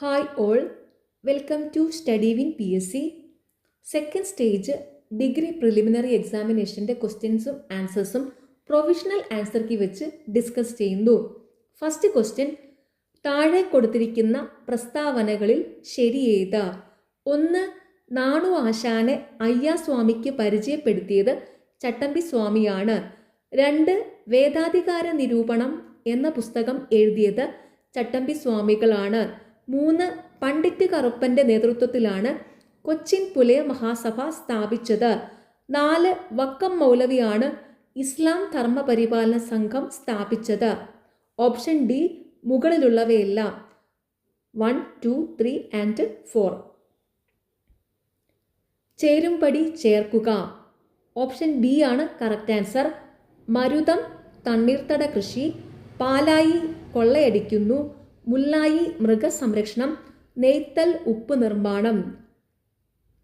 Hi all welcome to study win P S C second stage degree preliminary എക്സാമിനേഷന്റെ ക്വസ്റ്റ്യൻസും ആൻസേഴ്സും provisional answer key വെച്ച് discuss ചെയ്യുന്നു. First question താഴെ കൊടുത്തിരിക്കുന്ന പ്രസ്താവനകളിൽ ശരിയേത് ഒന്ന് നാണു ആശാനെ അയ്യാസ്വാമിക്ക് പരിചയപ്പെടുത്തിയത് ചട്ടമ്പി സ്വാമിയാണ്. രണ്ട് വേദാധികാര നിരൂപണം എന്ന പുസ്തകം എഴുതിയത് ചട്ടമ്പി സ്വാമികളാണ്. മൂന്ന് പണ്ഡിറ്റ് കറുപ്പന്റെ നേതൃത്വത്തിലാണ് കൊച്ചിൻ പുലയ മഹാസഭ സ്ഥാപിച്ചത്. നാല് വക്കം മൗലവിയാണ് ഇസ്ലാം ധർമ്മപരിപാലന സംഘം സ്ഥാപിച്ചത്. Option D മുകളിലുള്ളവയെല്ലാം. One two three and four. ചേരുംപടി ചേർക്കുക. ഓപ്ഷൻ ബി ആണ് കറക്റ്റ് ആൻസർ. മരുതം തണ്ണീർത്തട കൃഷി പാലായി കൊള്ളയടിക്കുന്നു. മുല്ലായി മൃഗസംരക്ഷണം നെയ്ത്തൽ ഉപ്പ് നിർമ്മാണം.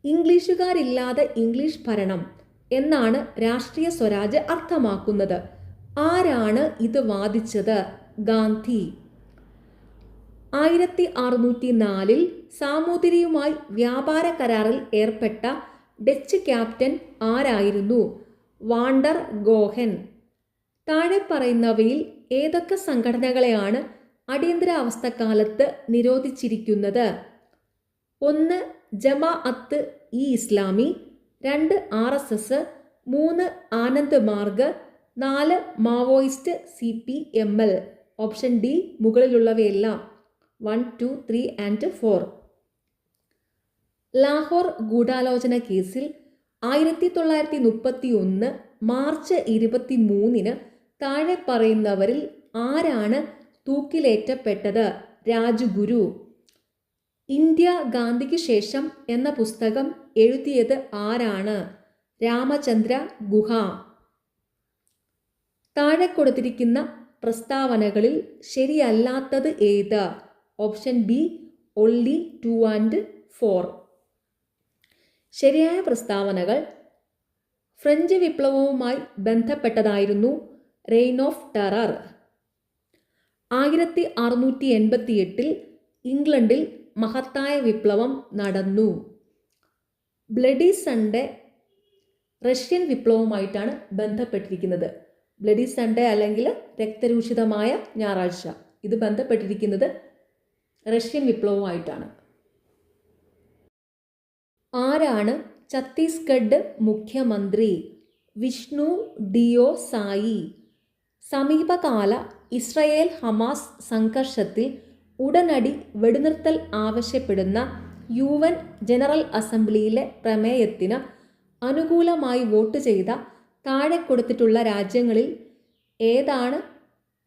ഇംഗ്ലീഷുകാരില്ലാതെ ഇംഗ്ലീഷ് ഭരണം എന്നാണ് രാഷ്ട്രീയ സ്വരാജ് അർത്ഥമാക്കുന്നത്. ആരാണ് ഇത് വാദിച്ചത്? ഗാന്ധി. ആയിരത്തി അറുന്നൂറ്റി നാലിൽ സാമൂതിരിയുമായി വ്യാപാര കരാറിൽ ഏർപ്പെട്ട ഡച്ച് ക്യാപ്റ്റൻ ആരായിരുന്നു? Van der Hagen. താഴെ പറയുന്നവയിൽ ഏതൊക്കെ സംഘടനകളെയാണ് അടിയന്തരാവസ്ഥക്കാലത്ത് നിരോധിച്ചിരിക്കുന്നത്. ഒന്ന് ജമാ അത്ത് ഇ ഇസ്ലാമി. രണ്ട് ആർ എസ് എസ്. മൂന്ന് ആനന്ദ് മാർഗ് നാല് Maoist C P M L. Option D മുകളിലുള്ളവയെല്ലാം. One two three and four. Lahore ഗൂഢാലോചന കേസിൽ ആയിരത്തി തൊള്ളായിരത്തി മുപ്പത്തി ഒന്ന് മാർച്ച് ഇരുപത്തി മൂന്നിന് താഴെ പറയുന്നവരിൽ ആരാണ് തൂക്കിലേറ്റപ്പെട്ടത് രാജുഗുരു. ഇന്ത്യ ഗാന്ധിക്ക് ശേഷം എന്ന പുസ്തകം എഴുതിയത് ആരാണ്? രാമചന്ദ്ര ഗുഹ. താഴെ കൊടുത്തിരിക്കുന്ന പ്രസ്താവനകളിൽ ശരിയല്ലാത്തത് ഏത്? Option B only two and four ശരിയായ പ്രസ്താവനകൾ ഫ്രഞ്ച് വിപ്ലവവുമായി ബന്ധപ്പെട്ടതായിരുന്നു റെയിൻ ഓഫ് ടെറർ ആയിരത്തി അറുന്നൂറ്റി എൺപത്തി എട്ടിൽ ഇംഗ്ലണ്ടിൽ മഹത്തായ വിപ്ലവം നടന്നു. ബ്ലഡി സൺഡേ റഷ്യൻ വിപ്ലവവുമായിട്ടാണ് ബന്ധപ്പെട്ടിരിക്കുന്നത്. ബ്ലഡി സൺഡേ അല്ലെങ്കിൽ രക്തരൂഷിതമായ ഞായറാഴ്ച. ഇത് ബന്ധപ്പെട്ടിരിക്കുന്നത് റഷ്യൻ വിപ്ലവവുമായിട്ടാണ്. ആരാണ് ഛത്തീസ്ഗഡ് മുഖ്യമന്ത്രി? വിഷ്ണു ഡിയോ സായി സമീപകാല ഇസ്രയേൽ ഹമാസ് സംഘർഷത്തിൽ ഉടനടി വെടിനിർത്തൽ ആവശ്യപ്പെടുന്ന യു എൻ ജനറൽ അസംബ്ലിയിലെ പ്രമേയത്തിന് അനുകൂലമായി വോട്ട് ചെയ്ത താഴെ കൊടുത്തിട്ടുള്ള രാജ്യങ്ങളിൽ ഏതാണ്?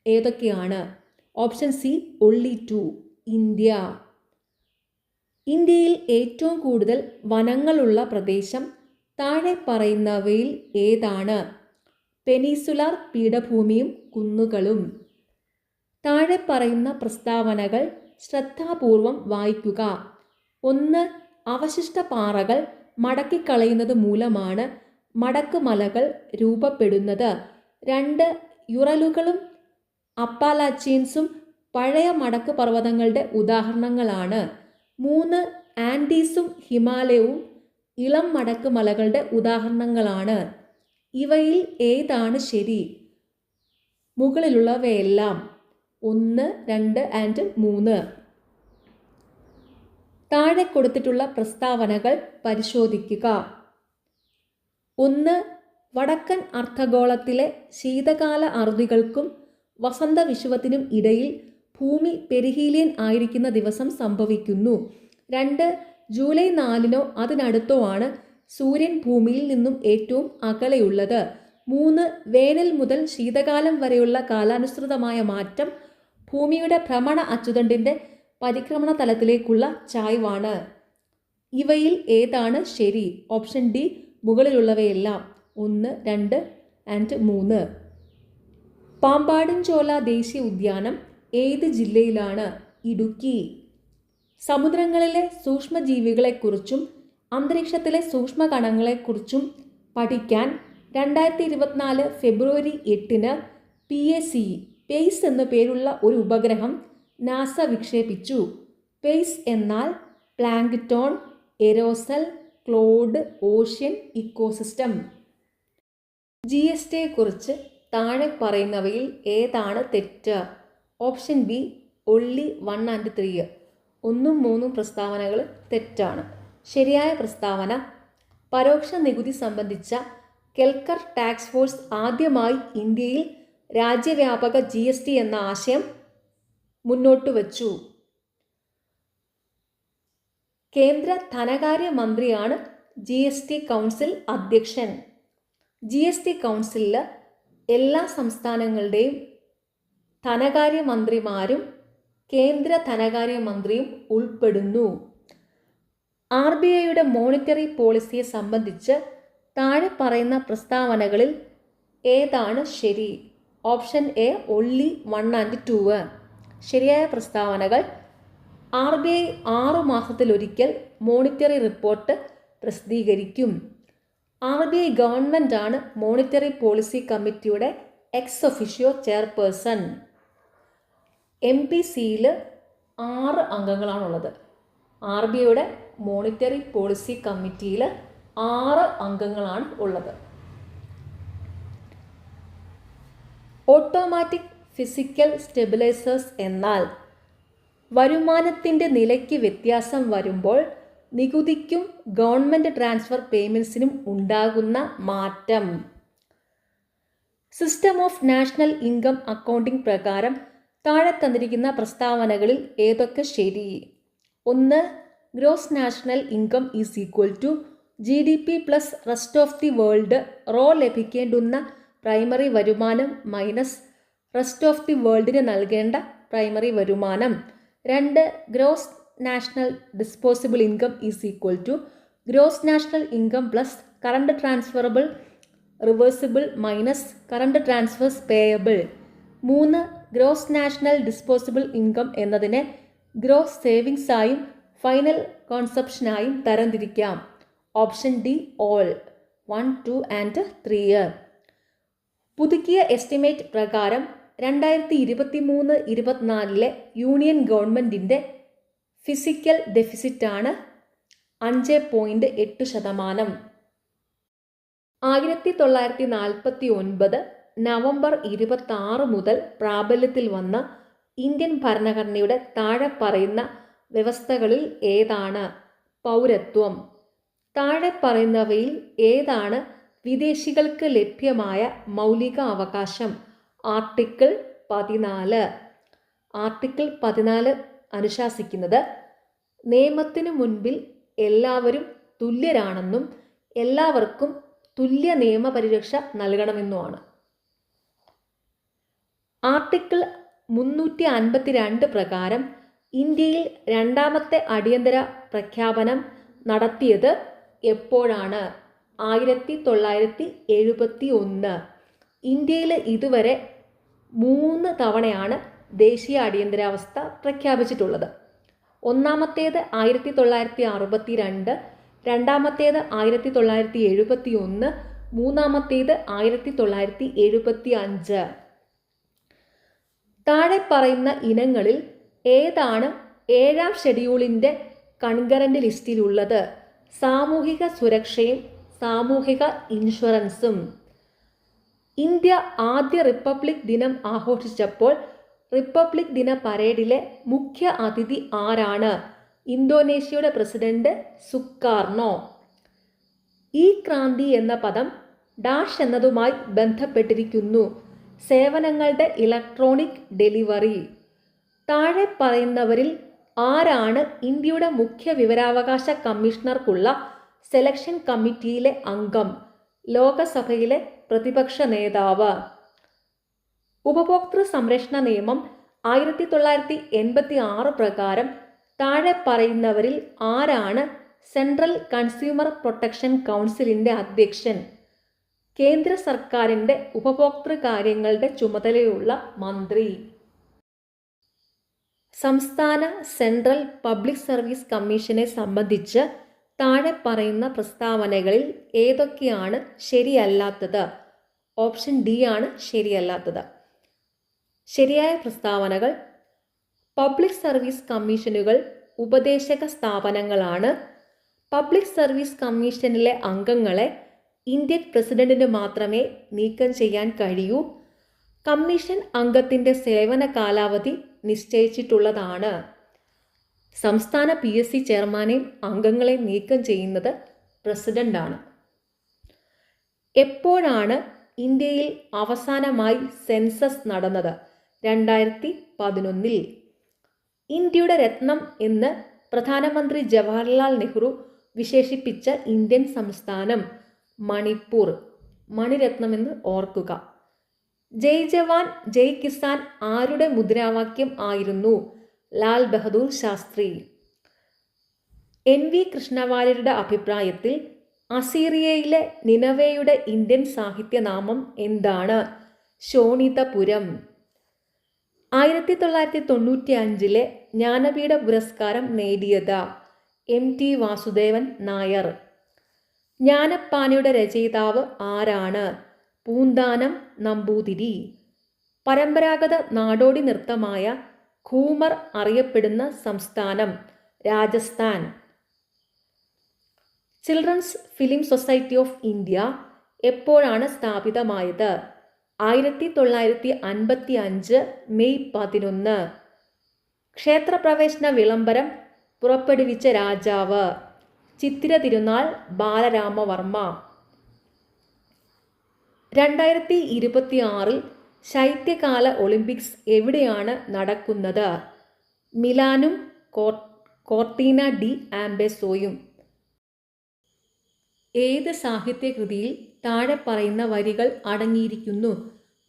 ഏതൊക്കെയാണ്? Option C only two India. ഇന്ത്യയിൽ ഏറ്റവും കൂടുതൽ വനങ്ങളുള്ള പ്രദേശം താഴെ പറയുന്നവയിൽ ഏതാണ്? പെനീസുലാർ പീഠഭൂമിയും കുന്നുകളും. താഴെ പറയുന്ന പ്രസ്താവനകൾ ശ്രദ്ധാപൂർവം വായിക്കുക. ഒന്ന് അവശിഷ്ട പാറകൾ മടക്കിക്കളയുന്നത് മൂലമാണ് മടക്കുമലകൾ രൂപപ്പെടുന്നത്. രണ്ട് യുറലുകളും അപ്പാലാച്ചീൻസും പഴയ മടക്ക് പർവതങ്ങളുടെ ഉദാഹരണങ്ങളാണ്. മൂന്ന് ആൻഡീസും ഹിമാലയവും ഇളം മടക്ക് മലകളുടെ ഉദാഹരണങ്ങളാണ്. ഇവയിൽ ഏതാണ് ശരി? മുകളിലുള്ളവയെല്ലാം. ഒന്ന് രണ്ട് ആൻഡ് മൂന്ന്. താഴെ കൊടുത്തിട്ടുള്ള പ്രസ്താവനകൾ പരിശോധിക്കുക. ഒന്ന് വടക്കൻ അർദ്ധഗോളത്തിലെ ശീതകാല അറുതികൾക്കും വസന്ത വിശുവത്തിനും ഇടയിൽ ഭൂമി പെരിഹീലിയൻ ആയിരിക്കുന്ന ദിവസം സംഭവിക്കുന്നു. രണ്ട് ജൂലൈ നാലിനോ അതിനടുത്തോ ആണ് സൂര്യൻ ഭൂമിയിൽ നിന്നും ഏറ്റവും അകലെയുള്ളത്. മൂന്ന് വേനൽ മുതൽ ശീതകാലം വരെയുള്ള കാലാനുസൃതമായ മാറ്റം ഭൂമിയുടെ ഭ്രമണ അച്ചുതണ്ടിന്റെ പരിക്രമണ തലത്തിലേക്കുള്ള ചായ്വാണ്. ഇവയിൽ ഏതാണ് ശരി? ഓപ്ഷൻ ഡി മുകളിലുള്ളവയെല്ലാം. ഒന്ന് രണ്ട് ആൻഡ് മൂന്ന്. പാമ്പാടിൻചോല ദേശീയ ഉദ്യാനം ഏത് ജില്ലയിലാണ്? ഇടുക്കി. സമുദ്രങ്ങളിലെ സൂക്ഷ്മജീവികളെക്കുറിച്ചും അന്തരീക്ഷത്തിലെ സൂക്ഷ്മകണങ്ങളെക്കുറിച്ചും പഠിക്കാൻ രണ്ടായിരത്തി ഇരുപത്തിനാല് ഫെബ്രുവരി എട്ടിന് പി എ സി പേസ് എന്ന പേരുള്ള ഒരു ഉപഗ്രഹം നാസ വിക്ഷേപിച്ചു. പേയ്സ് എന്നാൽ plankton aerosol cloud ocean ecosystem. G S ടിയെക്കുറിച്ച് താഴെ പറയുന്നവയിൽ ഏതാണ് തെറ്റ്? Option B only one and three ഒന്നും മൂന്നും പ്രസ്താവനകൾ തെറ്റാണ്. ശരിയായ പ്രസ്താവന പരോക്ഷ നികുതി സംബന്ധിച്ച കെൽക്കർ ടാക്സ് ഫോഴ്സ് ആദ്യമായി ഇന്ത്യയിൽ രാജ്യവ്യാപക ജി എസ് ടി എന്ന ആശയം മുന്നോട്ട് വച്ചു. കേന്ദ്ര ധനകാര്യ മന്ത്രിയാണ് ജി എസ് ടി കൗൺസിൽ അധ്യക്ഷൻ. ജി എസ് ടി കൗൺസിലിൽ എല്ലാ സംസ്ഥാനങ്ങളുടെയും ധനകാര്യ മന്ത്രിമാരും കേന്ദ്ര ധനകാര്യ മന്ത്രിയും ഉൾപ്പെടുന്നു. ആർ ബി ഐയുടെ മോണിറ്ററി പോളിസിയെ സംബന്ധിച്ച് താഴെ പറയുന്ന പ്രസ്താവനകളിൽ ഏതാണ് ശരി? Option A only one and two ശരിയായ പ്രസ്താവനകൾ. ആർ ബി ഐ ആറു മാസത്തിലൊരിക്കൽ മോണിറ്ററി റിപ്പോർട്ട് പ്രസിദ്ധീകരിക്കും. ആർ ബി ഐ ഗവൺമെന്റാണ് മോണിറ്ററി പോളിസി കമ്മിറ്റിയുടെ ex officio chairperson M P സിയിൽ ആറ് അംഗങ്ങളാണുള്ളത്. ആർ ബി ഐയുടെ മോണിറ്ററി പോളിസി കമ്മിറ്റിയിൽ ആറ് അംഗങ്ങളാണ് ഉള്ളത്. ഓട്ടോമാറ്റിക് ഫിസിക്കൽ സ്റ്റെബിലൈസേഴ്സ് എന്നാൽ വരുമാനത്തിന്റെ നിലയ്ക്ക് വ്യത്യാസം വരുമ്പോൾ നികുതിക്കും ഗവൺമെന്റ് ട്രാൻസ്ഫർ പേയ്മെൻസിനും ഉണ്ടാകുന്ന മാറ്റം. System of national income accounting പ്രകാരം താഴെ തന്നിരിക്കുന്ന പ്രസ്താവനകളിൽ ഏതൊക്കെ ശരി? ഒന്ന് gross national income is equal to G D P plus rest of the world raw ലഭിക്കേണ്ടുന്ന പ്രൈമറി വരുമാനം മൈനസ് റെസ്റ്റ് ഓഫ് ദി വേൾഡിന് നൽകേണ്ട പ്രൈമറി വരുമാനം. രണ്ട് gross national disposable income is equal to gross national income plus current transferable reversible minus current transfers payable. മൂന്ന് gross national disposable income എന്നതിനെ gross savings ആയും final കോൺസെപ്ഷനായും തരംതിരിക്കാം. Option D all. One two and three. പുതുക്കിയ estimate പ്രകാരം രണ്ടായിരത്തി ഇരുപത്തി മൂന്ന് ഇരുപത്തിനാലിലെ യൂണിയൻ ഗവൺമെന്റിന്റെ ഫിസിക്കൽ ഡെഫിസിറ്റാണ് അഞ്ച് പോയിന്റ് എട്ട് ശതമാനം. ആയിരത്തി തൊള്ളായിരത്തി നാൽപ്പത്തി ഒൻപത് നവംബർ ഇരുപത്തി ആറ് മുതൽ പ്രാബല്യത്തിൽ വന്ന ഇന്ത്യൻ ഭരണഘടനയുടെ താഴെ പറയുന്ന വ്യവസ്ഥകളിൽ ഏതാണ്? പൗരത്വം. താഴെ പറയുന്നവയിൽ ഏതാണ് വിദേശികൾക്ക് ലഭ്യമായ മൗലിക അവകാശം. ആർട്ടിക്കിൾ പതിനാല്. ആർട്ടിക്കിൾ പതിനാല് അനുശാസിക്കുന്നത് നിയമത്തിനു മുൻപിൽ എല്ലാവരും തുല്യരാണെന്നും എല്ലാവർക്കും തുല്യ നിയമപരിരക്ഷ നൽകണമെന്നുമാണ്. ആർട്ടിക്കിൾ മുന്നൂറ്റി അൻപത്തി രണ്ട് പ്രകാരം ഇന്ത്യയിൽ രണ്ടാമത്തെ അടിയന്തര പ്രഖ്യാപനം നടത്തിയത് എപ്പോഴാണ്? ആയിരത്തി തൊള്ളായിരത്തി എഴുപത്തി ഒന്ന് ഇന്ത്യയിൽ ഇതുവരെ മൂന്ന് തവണയാണ് ദേശീയ അടിയന്തരാവസ്ഥ പ്രഖ്യാപിച്ചിട്ടുള്ളത്. ഒന്നാമത്തേത് ആയിരത്തി തൊള്ളായിരത്തി അറുപത്തി രണ്ട് രണ്ടാമത്തേത് ആയിരത്തി തൊള്ളായിരത്തി എഴുപത്തി ഒന്ന് മൂന്നാമത്തേത് ആയിരത്തി തൊള്ളായിരത്തി എഴുപത്തി അഞ്ച് താഴെ പറയുന്ന ഇനങ്ങളിൽ ഏതാണ് ഏഴാം ഷെഡ്യൂളിന്റെ കൺകറന്റ് ലിസ്റ്റിലുള്ളത്? സാമൂഹിക സുരക്ഷയും സാമൂഹിക ഇൻഷുറൻസും. ഇന്ത്യ ആദ്യ റിപ്പബ്ലിക് ദിനം ആഘോഷിച്ചപ്പോൾ റിപ്പബ്ലിക് ദിന പരേഡിലെ മുഖ്യ അതിഥി ആരാണ്? ഇന്തോനേഷ്യയുടെ പ്രസിഡന്റ് സുക്കാർണോ. ഈ ക്രാന്തി എന്ന പദം ഡാഷ് എന്നതുമായി ബന്ധപ്പെട്ടിരിക്കുന്നു. സേവനങ്ങളുടെ ഇലക്ട്രോണിക് ഡെലിവറി. താഴെ പറയുന്നവരിൽ ആരാണ് ഇന്ത്യയുടെ മുഖ്യ വിവരാവകാശ കമ്മീഷണർക്കുള്ള സെലക്ഷൻ കമ്മിറ്റിയിലെ അംഗം ലോകസഭയിലെ പ്രതിപക്ഷ നേതാവ്. ഉപഭോക്തൃ സംരക്ഷണ നിയമം ആയിരത്തി തൊള്ളായിരത്തി എൺപത്തി ആറ് പ്രകാരം താഴെ പറയുന്നവരിൽ ആരാണ് സെൻട്രൽ കൺസ്യൂമർ പ്രൊട്ടക്ഷൻ കൗൺസിലിന്റെ അധ്യക്ഷൻ? കേന്ദ്ര സർക്കാരിന്റെ ഉപഭോക്തൃ കാര്യങ്ങളുടെ ചുമതലയുള്ള മന്ത്രി. സംസ്ഥാന സെൻട്രൽ പബ്ലിക് സർവീസ് കമ്മീഷനെ സംബന്ധിച്ച് താഴെ പറയുന്ന പ്രസ്താവനകളിൽ ഏതൊക്കെയാണ് ശരിയല്ലാത്തത്? ഓപ്ഷൻ ഡി ആണ് ശരിയല്ലാത്തത്. ശരിയായ പ്രസ്താവനകൾ പബ്ലിക് സർവീസ് കമ്മീഷനുകൾ ഉപദേശക സ്ഥാപനങ്ങളാണ്. പബ്ലിക് സർവീസ് കമ്മീഷനിലെ അംഗങ്ങളെ ഇന്ത്യൻ പ്രസിഡന്റിന് മാത്രമേ നീക്കം ചെയ്യാൻ കഴിയൂ. കമ്മീഷൻ അംഗത്തിന്റെ സേവന കാലാവധി നിശ്ചയിച്ചിട്ടുള്ളതാണ്. സംസ്ഥാന പി എസ് സി ചെയർമാനെയും അംഗങ്ങളെ നീക്കം ചെയ്യുന്നത് പ്രസിഡന്റാണ്. എപ്പോഴാണ് ഇന്ത്യയിൽ അവസാനമായി സെൻസസ് നടന്നത്? രണ്ടായിരത്തി പതിനൊന്നിൽ. ഇന്ത്യയുടെ രത്നം എന്ന് പ്രധാനമന്ത്രി ജവഹർലാൽ നെഹ്റു വിശേഷിപ്പിച്ച ഇന്ത്യൻ സംസ്ഥാനം മണിപ്പൂർ. മണിരത്നം എന്ന് ഓർക്കുക. ജയ് ജവാൻ ജയ് കിസാൻ ആരുടെ മുദ്രാവാക്യം ആയിരുന്നു? ലാൽ ബഹദൂർ ശാസ്ത്രി. എൻ വി കൃഷ്ണവാര്യരുടെ അഭിപ്രായത്തിൽ അസീറിയയിലെ നിനവയുടെ ഇന്ത്യൻ സാഹിത്യനാമം എന്താണ്? ശോണിതപുരം. ആയിരത്തി തൊള്ളായിരത്തി തൊണ്ണൂറ്റി അഞ്ചിലെ ജ്ഞാനപീഠ പുരസ്കാരം നേടിയത് എം ടി വാസുദേവൻ നായർ. ജ്ഞാനപ്പാനയുടെ രചയിതാവ് ആരാണ്? പൂന്താനം നമ്പൂതിരി. പരമ്പരാഗത നാടോടി നൃത്തമായ ഘൂമർ അറിയപ്പെടുന്ന സംസ്ഥാനം Rajasthan. Children's film society of India എപ്പോഴാണ് സ്ഥാപിതമായത്? ആയിരത്തി തൊള്ളായിരത്തി അൻപത്തി അഞ്ച് മെയ് പതിനൊന്ന്. ക്ഷേത്രപ്രവേശന വിളംബരം പുറപ്പെടുവിച്ച രാജാവ്. ചിത്തിര തിരുനാൾ ബാലരാമവർമ്മ. രണ്ടായിരത്തി ഇരുപത്തി ആറിൽ ശൈത്യകാല ഒളിമ്പിക്സ് എവിടെയാണ് നടക്കുന്നത്? മിലാനും കോർട്ടീന ഡി ആംബെസോയും. ഏത് സാഹിത്യകൃതിയിൽ താഴെ പറയുന്ന വരികൾ അടങ്ങിയിരിക്കുന്നു?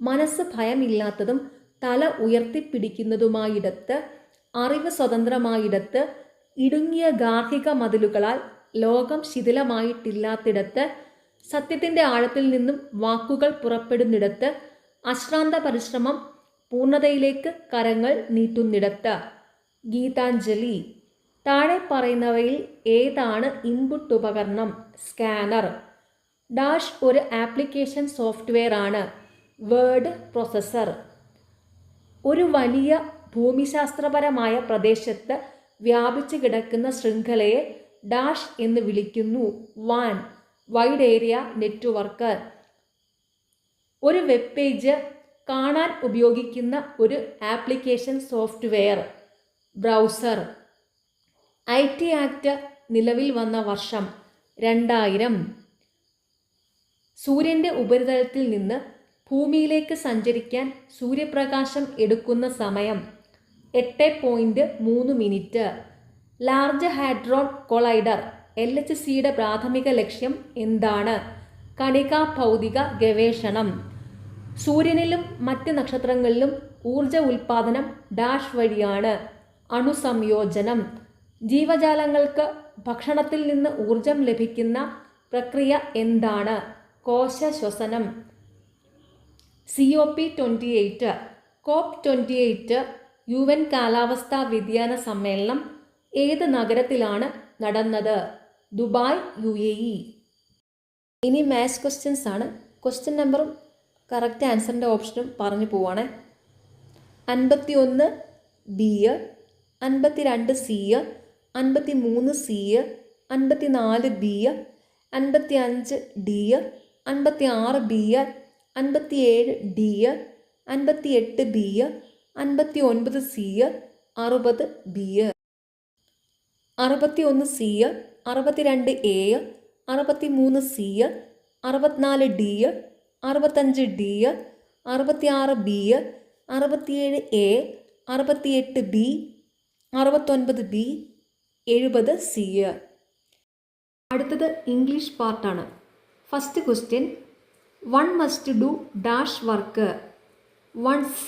മനസ്സ് ഭയമില്ലാത്തതും തല ഉയർത്തിപ്പിടിക്കുന്നതുമായിടത്ത് അറിവ് സ്വതന്ത്രമായിടത്ത് ഇടുങ്ങിയ ഗാർഹിക മതിലുകളാൽ ലോകം ശിഥിലമായിട്ടില്ലാത്തിടത്ത് സത്യത്തിന്റെ ആഴത്തിൽ നിന്നും വാക്കുകൾ പുറപ്പെടുന്നിടത്ത് അശ്രാന്ത പരിശ്രമം പൂർണതയിലേക്ക് കരങ്ങൾ നീട്ടുന്നിടത്ത് ഗീതാഞ്ജലി. താഴെ പറയുന്നവയിൽ ഏതാണ് ഇൻപുട്ട് ഉപകരണം? സ്കാനർ. ഡാഷ് ഒരു ആപ്ലിക്കേഷൻ സോഫ്റ്റ്വെയർ ആണ്. വേർഡ് പ്രൊസസ്സർ ഒരു വലിയ ഭൂമിശാസ്ത്രപരമായ പ്രദേശത്ത് വ്യാപിച്ചു കിടക്കുന്ന ശൃംഖലയെ ഡാഷ് എന്ന് വിളിക്കുന്നു. വാൻ വൈഡ് ഏരിയ നെറ്റ്വർക്ക്. ഒരു വെബ് പേജ് കാണാൻ ഉപയോഗിക്കുന്ന ഒരു application software browser I T act നിലവിൽ വന്ന വർഷം രണ്ടായിരം. സൂര്യന്റെ ഉപരിതലത്തിൽ നിന്ന് ഭൂമിയിലേക്ക് സഞ്ചരിക്കാൻ സൂര്യപ്രകാശം എടുക്കുന്ന സമയം എട്ട് പോയിന്റ് മൂന്ന് minute large hadron collider L H സിയുടെ പ്രാഥമിക ലക്ഷ്യം എന്താണ്? കണികാ ഭൗതിക ഗവേഷണം. സൂര്യനിലും മറ്റ് നക്ഷത്രങ്ങളിലും ഊർജ ഉൽപാദനം ഡാഷ് വഴിയാണ്. അണുസംയോജനം. ജീവജാലങ്ങൾക്ക് ഭക്ഷണത്തിൽ നിന്ന് ഊർജം ലഭിക്കുന്ന പ്രക്രിയ എന്താണ്? കോശ ശ്വസനം C O P twenty eight COP twenty eight U N കാലാവസ്ഥാ വ്യതിയാന സമ്മേളനം ഏത് നഗരത്തിലാണ് നടന്നത്? Dubai U A E. ഇനി മാത്സ് ക്വസ്റ്റ്യൻസ് ആണ്. ക്വസ്റ്റ്യൻ നമ്പറും കറക്റ്റ് ആൻസറിന്റെ ഓപ്ഷനും പറഞ്ഞു പോവാണ്. അൻപത്തി ഒന്ന് ബി അൻപത്തി രണ്ട് സി അൻപത്തി മൂന്ന് സി അൻപത്തി നാല് ബി അൻപത്തി അഞ്ച് ഡി അൻപത്തി ആറ് ബി അൻപത്തി ഏഴ് ഡി അൻപത്തി എട്ട് ബി അൻപത്തി ഒൻപത് സി അറുപത് ബി അറുപത്തി ഒന്ന് സി അറുപത്തിരണ്ട് എ അറുപത്തി മൂന്ന് സി അറുപത്തിനാല് ഡി അറുപത്തഞ്ച് ഡി അറുപത്തിയാറ് ബി അറുപത്തിയേഴ് എ അറുപത്തിയെട്ട് ബി അറുപത്തൊൻപത് ബി എഴുപത് സി അടുത്തത് ഇംഗ്ലീഷ് പാർട്ടാണ് first question one must do dash work one's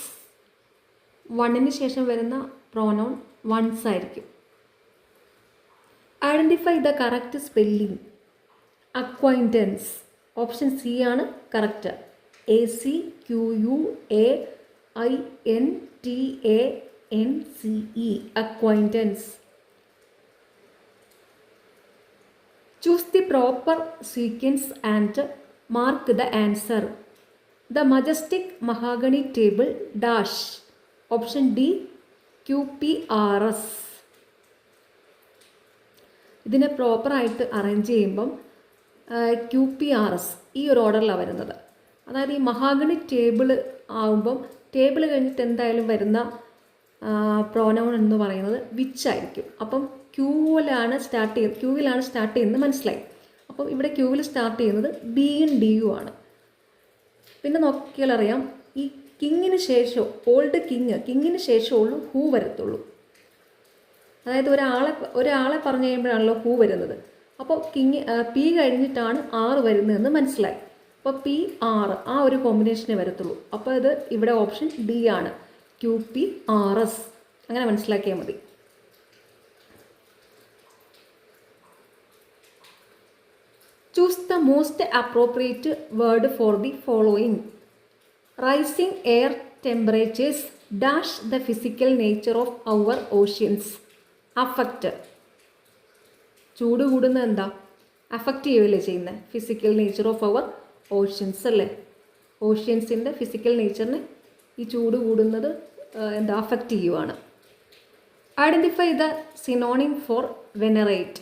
വണ്ണിന് ശേഷം വരുന്ന പ്രോനൗൺ വൺസ് ആയിരിക്കും. Identify the correct spelling acquaintance option C ആണ് correct. A C Q U A I N T A N C E. Acquaintance choose the proper sequence and mark the answer the majestic mahogany table dash option D Q P R S ഇതിനെ പ്രോപ്പറായിട്ട് arrange ചെയ്യുമ്പം Q P R S ഈ ഒരു ഓർഡറിലാണ് വരുന്നത്. അതായത് ഈ mahogany table ആകുമ്പം table കഴിഞ്ഞിട്ട് എന്തായാലും വരുന്ന പ്രോനൗൺ എന്ന് പറയുന്നത് വിച്ച് ആയിരിക്കും. അപ്പം ക്യൂവിലാണ് സ്റ്റാർട്ട് ചെയ്യുന്നത് ക്യൂവിലാണ് സ്റ്റാർട്ട് ചെയ്യുന്നത് മനസ്സിലായി. അപ്പം ഇവിടെ ക്യൂവിൽ സ്റ്റാർട്ട് ചെയ്യുന്നത് ബിയും യു ആണ്. പിന്നെ നോക്കിയാൽ അറിയാം ഈ കിങ്ങിന് ശേഷം ഓൾഡ് കിങ് കിങ്ങിന് ശേഷമുള്ളൂ ഹൂ വരത്തുള്ളൂ. അതായത് ഒരാളെ ഒരാളെ പറഞ്ഞു കഴിയുമ്പോഴാണല്ലോ ഹൂ വരുന്നത്. അപ്പോൾ കിങ് പി കഴിഞ്ഞിട്ടാണ് ആറ് വരുന്നതെന്ന് മനസ്സിലായി. അപ്പോൾ പി ആറ് ആ ഒരു കോമ്പിനേഷനെ വരത്തുള്ളൂ. അപ്പോൾ ഇത് ഇവിടെ ഓപ്ഷൻ ഡി ആണ്. Q P R S. അങ്ങനെ മനസ്സിലാക്കിയാൽ മതി. Choose the most appropriate word for the following rising air temperatures dash the physical nature of our oceans affect ചൂട് കൂടുന്നത് എന്താ? അഫക്റ്റ് ചെയ്യുകയല്ലേ ചെയ്യുന്നത് physical nature of our oceans അല്ലേ? ഓഷ്യൻസിന്റെ ഫിസിക്കൽ നേച്ചറിനെ ഈ ചൂട് കൂടുന്നത് എന്താ അഫക്റ്റ് ചെയ്യുവാണ്. Identify the synonym for venerate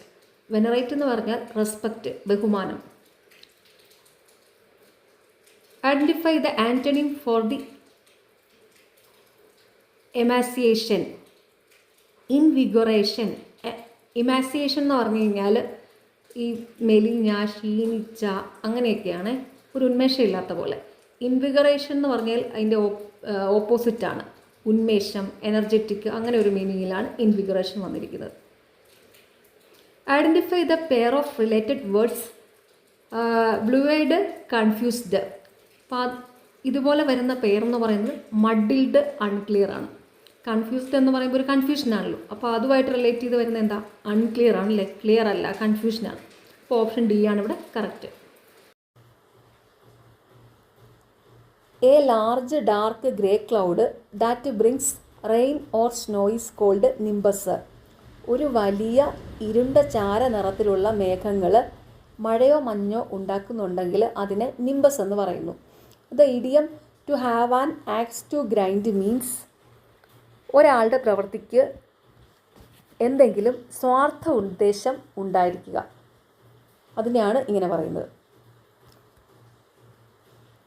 venerate എന്ന് പറഞ്ഞാൽ റെസ്പെക്റ്റ് ബഹുമാനം. Identify the antonym for the emaciation invigoration emaciation എന്ന് പറഞ്ഞു കഴിഞ്ഞാൽ ഈ മെലിഞ്ഞ ക്ഷീണിച്ച അങ്ങനെയൊക്കെയാണ് ഒരു ഉന്മേഷമില്ലാത്ത പോലെ. ഇൻവിഗറേഷൻ എന്ന് പറഞ്ഞാൽ അതിന്റെ ഓപ്പോസിറ്റാണ് ഉന്മേഷം എനർജറ്റിക് അങ്ങനെ ഒരു മീനിങ്ങിലാണ് ഇൻവിഗറേഷൻ വന്നിരിക്കുന്നത്. Identify the pair of related words blurred confused അപ്പോൾ ഇതുപോലെ വരുന്ന പെയർ എന്ന് പറയുന്നത് മഡിൽഡ് അൺക്ലിയർ ആണ്. കൺഫ്യൂസ്ഡ് എന്ന് പറയുമ്പോൾ ഒരു കൺഫ്യൂഷനാണല്ലോ അപ്പോൾ അതുമായിട്ട് റിലേറ്റ് ചെയ്ത് വരുന്ന എന്താ? അൺക്ലിയർ ആണ്. അല്ലേ ക്ലിയർ അല്ല. കൺഫ്യൂഷനാണ് അപ്പോൾ ഓപ്ഷൻ ഡി ആണ് ഇവിടെ correct a large dark grey cloud that brings rain or snow is called nimbus ഒരു വലിയ ഇരുണ്ട ചാര നിറത്തിലുള്ള മേഘങ്ങൾ മഴയോ മഞ്ഞോ ഉണ്ടാക്കുന്നുണ്ടെങ്കിൽ അതിനെ നിംബസ് എന്ന് പറയുന്നു. The idiom to have an axe to grind means ഒരാളുടെ പ്രവൃത്തിക്ക് എന്തെങ്കിലും സ്വാർത്ഥ ഉദ്ദേശം ഉണ്ടായിരിക്കുക. അതിനെയാണ് ഇങ്ങനെ പറയുന്നത്.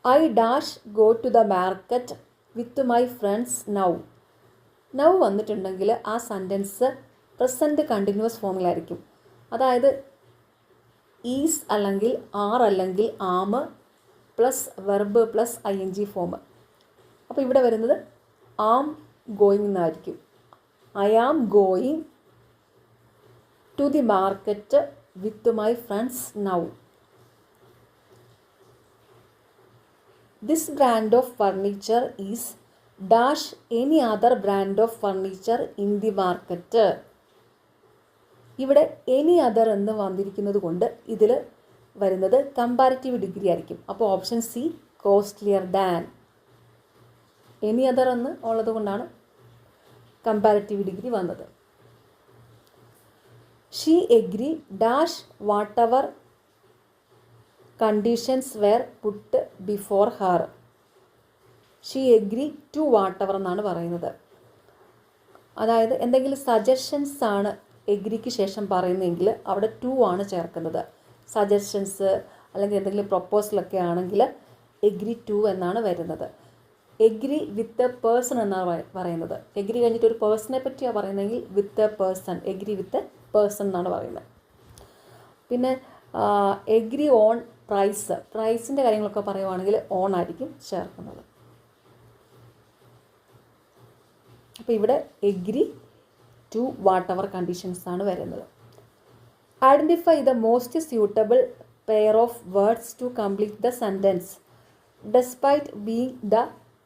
I dash go to the market with my friends now now വന്നിട്ടുണ്ടെങ്കിൽ ആ സെന്റൻസ് പ്രസന്റ് കണ്ടിന്യൂസ് ഫോമിലായിരിക്കും അതായത് ഈസ് അല്ലെങ്കിൽ ആർ അല്ലെങ്കിൽ am plus verb plus I N G form അപ്പോൾ ഇവിടെ വരുന്നത് ആം ഗോയിങ് എന്നായിരിക്കും. I am going to the market with my friends now this brand of furniture is dash any other brand of furniture in the market ഇവിടെ any other എന്ന് വന്നിരിക്കുന്നത് കൊണ്ട് ഇതിൽ വരുന്നത് കമ്പാരിറ്റീവ് ഡിഗ്രി ആയിരിക്കും. അപ്പോൾ option C costlier than any other എന്ന് ഉള്ളത് കൊണ്ടാണ് കമ്പാരിറ്റീവ് ഡിഗ്രി വന്നത്. She agree dash what our conditions were put before her she agree to what our എന്നാണ് പറയുന്നത്. അതായത് എന്തെങ്കിലും സജഷൻസ് ആണ് എഗ്രിക്ക് ശേഷം പറയുന്നതെങ്കിൽ അവിടെ ടു ആണ് ചേർക്കുന്നത്. സജഷൻസ് അല്ലെങ്കിൽ എന്തെങ്കിലും പ്രൊപ്പോസലൊക്കെ ആണെങ്കിൽ എഗ്രി ടു എന്നാണ് വരുന്നത്. എഗ്രി വിത്ത് എ പേഴ്സൺ എന്നാണ് പറയുന്നത്. എഗ്രി കഴിഞ്ഞിട്ട് ഒരു പേഴ്സണെ പറ്റിയാണ് പറയുന്നതെങ്കിൽ with a person agree with a person എന്നാണ് പറയുന്നത്. പിന്നെ എഗ്രി ഓൺ പ്രൈസ് പ്രൈസിന്റെ കാര്യങ്ങളൊക്കെ പറയുവാണെങ്കിൽ ഓൺ ആയിരിക്കും ചേർക്കുന്നത്. അപ്പോൾ ഇവിടെ agree to what our conditions ആണ് വരുന്നത്. Identify the most suitable pair of words to complete the sentence despite being the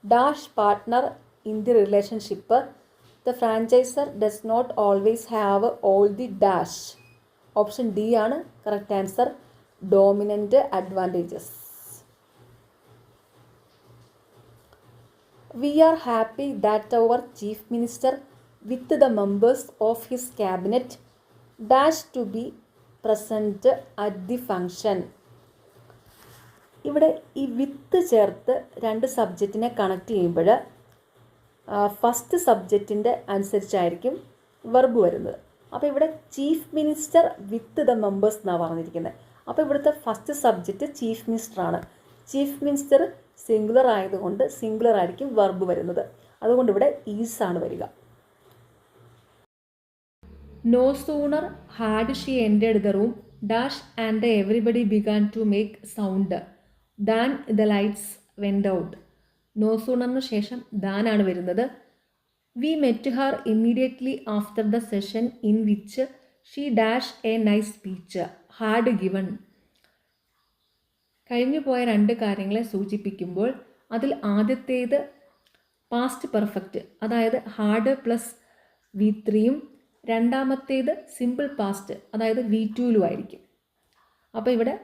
Dash partner in the relationship the franchiser does not always have all the dash option D ആണ് correct answer dominant advantages We are happy that our Chief Minister, with the members of his cabinet, dash to be present at the function. ഇവിടെ ഈ വിത്ത് ചേർത്ത് രണ്ട് സബ്ജക്റ്റിനെ connect ചെയ്യുമ്പോൾ first സബ്ജക്റ്റിന്റെ അനുസരിച്ചായിരിക്കും verb വരുന്നത്. അപ്പോൾ ഇവിടെ chief minister with the members എന്നാണ് പറഞ്ഞിരിക്കുന്നത്. അപ്പോൾ ഇവിടുത്തെ ഫസ്റ്റ് സബ്ജക്റ്റ് ചീഫ് മിനിസ്റ്റർ ആണ്. ചീഫ് മിനിസ്റ്റർ സിംഗുലർ ആയതുകൊണ്ട് സിംഗുലർ ആയിരിക്കും വെർബ് വരുന്നത്. അതുകൊണ്ട് ഇവിടെ ഈസ് ആണ് വരിക. No sooner had she entered the room dash and everybody began to make sound than the lights went out. No സൂണറിന് ശേഷം ദാനാണ് വരുന്നത്. We met her immediately after the session in which she dash a nice speech had given. കഴിഞ്ഞു പോയ രണ്ട് കാര്യങ്ങളെ സൂചിപ്പിക്കുമ്പോൾ അതിൽ ആദ്യത്തേത് പാസ്റ്റ് പെർഫെക്റ്റ് അതായത് ഹാർഡ് പ്ലസ് വി ത്രീയും രണ്ടാമത്തേത് സിമ്പിൾ പാസ്റ്റ് അതായത് വി ടുവിലും ആയിരിക്കും. അപ്പോൾ ഇവിടെ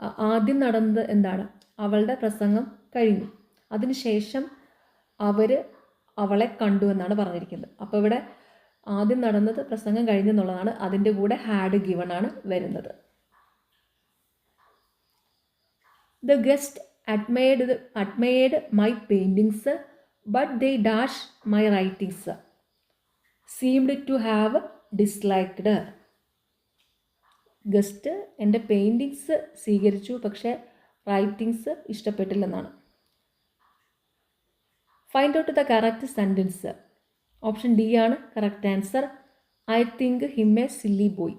ആദ്യം നടന്നത് എന്താണ്? അവളുടെ പ്രസംഗം കഴിഞ്ഞു. അതിനുശേഷം അവർ അവളെ കണ്ടു എന്നാണ് പറഞ്ഞിരിക്കുന്നത്. അപ്പോൾ ഇവിടെ ആദ്യം നടന്നത് പ്രസംഗം കഴിഞ്ഞെന്നുള്ളതാണ് അതിന്റെ കൂടെ ഹാഡ് ഗിവൺ ആണ് വരുന്നത്. The guest admired admired my paintings but they dash my writings seemed to have disliked guest എന്റെ പെയിന്റിങ്സ് സ്വീകരിച്ചു പക്ഷേ writings ഇഷ്ടപ്പെട്ടില്ലെന്നാണ്. Find out the correct sentence option D ആണ് correct answer I think him a silly boy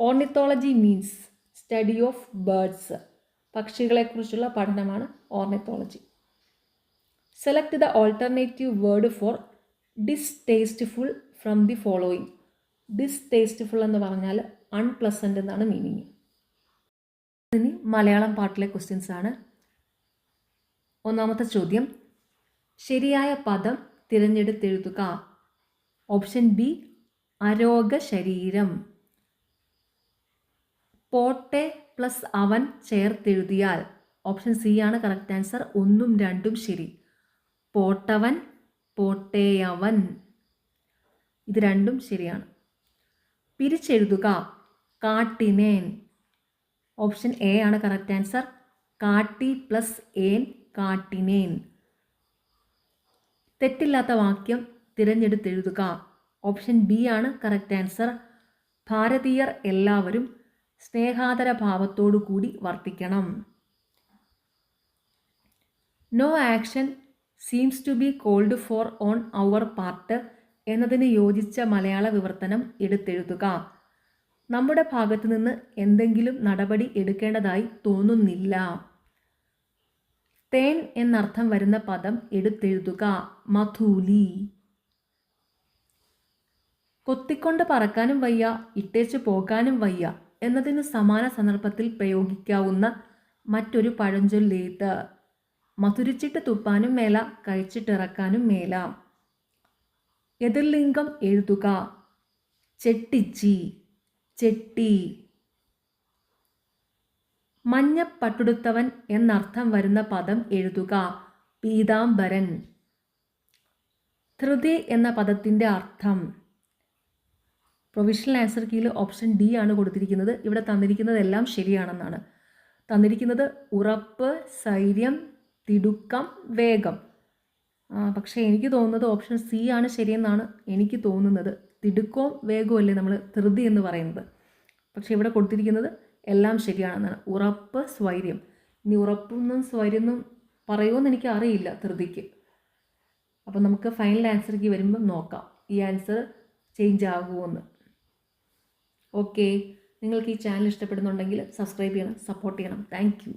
ornithology means study of birds പക്ഷികളെക്കുറിച്ചുള്ള പഠനമാണ് ornithology select the alternative word for distasteful from the following distasteful എന്ന് പറഞ്ഞാൽ unpleasant എന്നാണ് meaning ഇനി മലയാളം പാട്ടിലെ questions ആണ്. ഒന്നാമത്തെ ചോദ്യം. ശരിയായ പദം തിരഞ്ഞെടുത്തെഴുതുക. ഓപ്ഷൻ ബി അരോഗ ശരീരം പോട്ടെ പ്ലസ് അവൻ ചേർത്തെഴുതിയാൽ. ഓപ്ഷൻ സി ആണ് കറക്റ്റ് ആൻസർ ഒന്നും രണ്ടും ശരി. പോട്ടവൻ പോട്ടേയവൻ. ഇത് രണ്ടും ശരിയാണ്. പിരിച്ചെഴുതുക. കാട്ടിനേൻ ഓപ്ഷൻ എ ആണ് കറക്റ്റ് ആൻസർ. കാട്ടി പ്ലസ് ഏൻ കാട്ടിനേൻ തെറ്റില്ലാത്ത വാക്യം തിരഞ്ഞെടുത്തെഴുതുക. ഓപ്ഷൻ ബി ആണ് കറക്റ്റ് ആൻസർ. ഭാരതീയർ എല്ലാവരും സ്നേഹാതര ഭാവത്തോടു കൂടി വർത്തിക്കണം. No action seems to be called for on our part എന്നതിന് യോജിച്ച മലയാള വിവർത്തനം എടുത്തെഴുതുക. നമ്മുടെ ഭാഗത്തു നിന്ന് എന്തെങ്കിലും നടപടി എടുക്കേണ്ടതായി തോന്നുന്നില്ല. തേൻ എന്നർത്ഥം വരുന്ന പദം എടുത്തെഴുതുക. മധൂലി. കൊത്തിക്കൊണ്ട് പറക്കാനും വയ്യ ഇട്ടേച്ച് പോകാനും വയ്യ എന്നതിന് സമാന സന്ദർഭത്തിൽ പ്രയോഗിക്കാവുന്ന മറ്റൊരു പഴഞ്ചൊല്ലേത്. മധുരിച്ചിട്ട് തുപ്പാനും മേല കഴിച്ചിട്ടിറക്കാനും മേല. എതിർലിംഗം എഴുതുക. ചെട്ടിച്ചി. ചെട്ടി. മഞ്ഞ പട്ടുടുത്തവൻ എന്നർത്ഥം വരുന്ന പദം എഴുതുക. പീതാംബരൻ. ധൃതി എന്ന പദത്തിന്റെ അർത്ഥം. പ്രൊവിഷണൽ ആൻസർ കീയിൽ ഓപ്ഷൻ ഡി ആണ് കൊടുത്തിരിക്കുന്നത്. ഇവിടെ തന്നിരിക്കുന്നതെല്ലാം ശരിയാണെന്നാണ്. തന്നിരിക്കുന്നത് ഉറപ്പ് സൈര്യം തിടുക്കം വേഗം. പക്ഷേ എനിക്ക് തോന്നുന്നത് ഓപ്ഷൻ സി ആണ് ശരിയെന്നാണ് എനിക്ക് തോന്നുന്നത്. തിടുക്കവും വേഗമല്ലേ നമ്മൾ ധൃതി എന്ന് പറയുന്നത്? പക്ഷെ ഇവിടെ കൊടുത്തിരിക്കുന്നത് എല്ലാം ശരിയാണെന്നാണ്. ഉറപ്പ് സ്വൈര്യം. ഇനി ഉറപ്പൊന്നും സ്വൈര്യമൊന്നും പറയുമെന്ന് എനിക്ക് അറിയില്ല ധൃതിക്ക്. അപ്പോൾ നമുക്ക് ഫൈനൽ ആൻസർക്ക് വരുമ്പോൾ നോക്കാം. ഈ ആൻസർ ചേഞ്ച് ആകുമെന്ന്. ഓക്കെ നിങ്ങൾക്ക് ഈ ചാനൽ ഇഷ്ടപ്പെടുന്നുണ്ടെങ്കിൽ സബ്സ്ക്രൈബ് ചെയ്യണം സപ്പോർട്ട് ചെയ്യണം. താങ്ക്